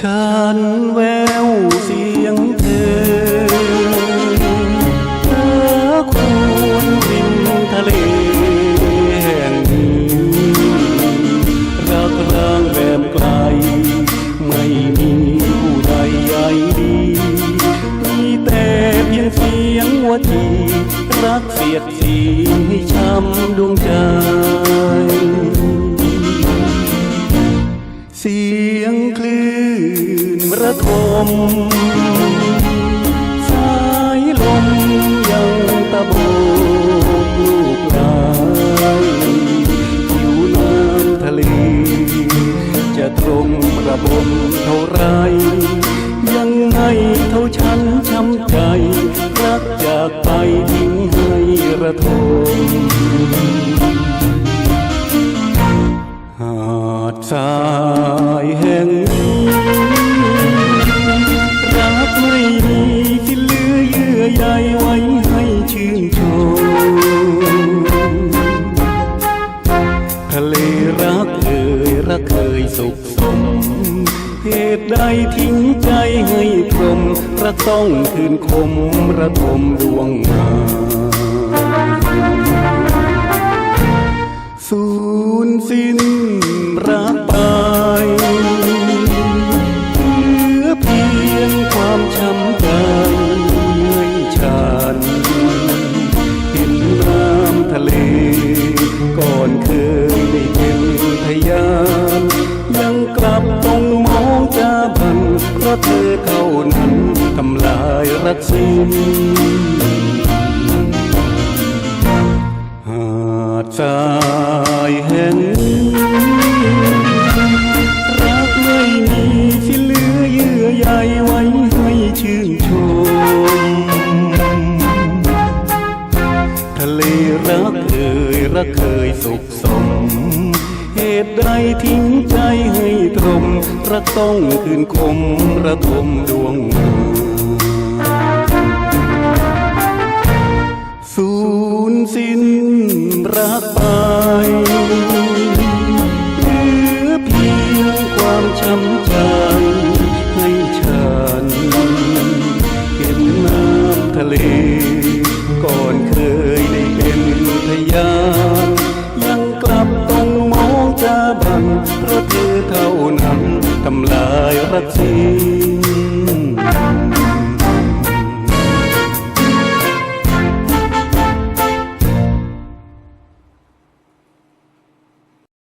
ฉันแววเสียงเธอเธอควรริมทะเลแห่งนี้รักร้างแบบไกล ไม่มีผู้ใดใยดี มีแต่เพียงเสียงหัวทีรักเสียดสีให้ช้ำดวงใจ ระทมสายลมยังตะโบกลูกลายผิวน้ำทะเล จะตรงระบมเท่าไร ยังไงเท่าฉันช้ำใจ รักจากไปทิ้งให้ระทมหาดทราย ยสุขสม เหตุใดทิ้งใจให้พรหมรักต้องคืนคมระทมดวงมาสูญสิ้นรักไปเหลือเพียงความช้ำใจให้ฉันเห็นน้ำทะเลก่อน กลับต้องมองจาบันเพราะเธอเท่านั้นทำลายรักสิ้นหาดทรายแห่งนี้รักไม่มีที่เหลือเยื่อใยไว้ให้ชื่นชมทะเลรักเอ่ยรักเคยสุขสม เหตุใดทิ้งใจให้ตรมระต้องคืนคมระทมดวงมา ทำลายรักสิ้น